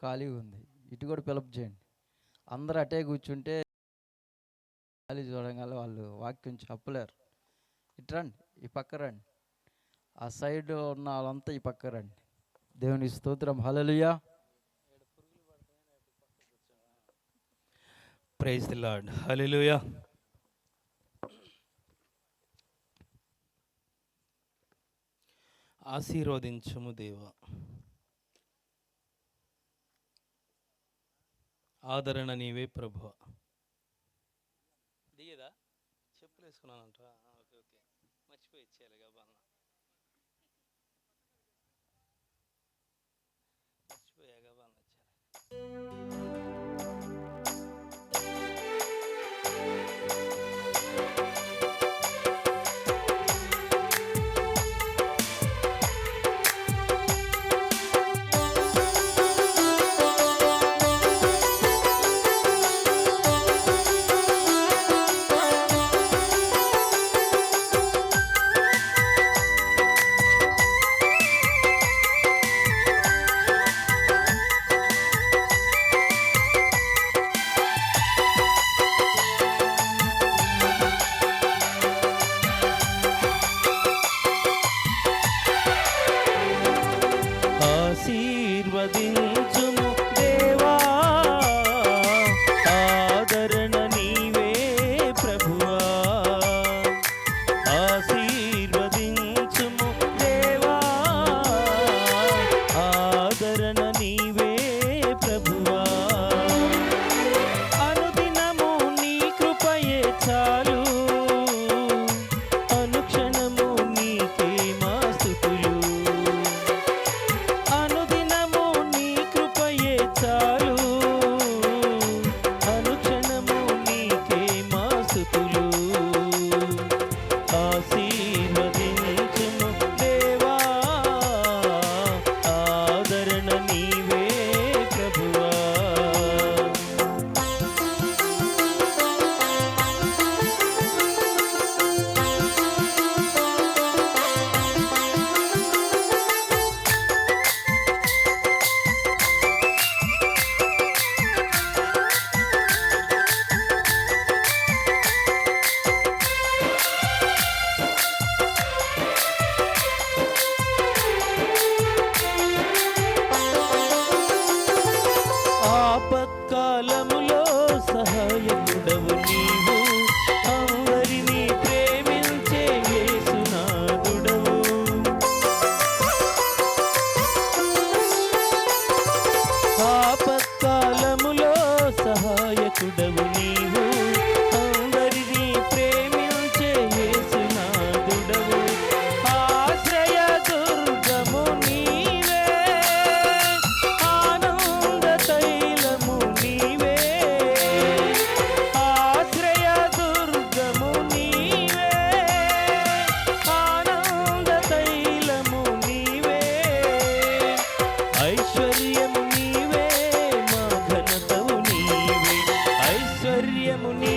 ఖాళీగా ఉంది ఇటు కూడా ఫిలప్ చేయండి. అందరూ అటే కూర్చుంటే ఖాళీ చూడగానే వాళ్ళు వాక్యం చెప్పలేరు. ఇటు రండి ఈ పక్క రండి. ఆ సైడ్ ఉన్న వాళ్ళంతా ఈ పక్క రండి. దేవుని స్తోత్రం. Hallelujah praise the Lord. Hallelujah ఆశీర్వదించుము దేవా. ఆదరణ నీవే ప్రభు దిగదా? చెప్పులు వేసుకున్నానంట ఓకే ఓకే. మర్చిపోయి ఇచ్చేయాలి బాగా. ಕಾಲ demonios.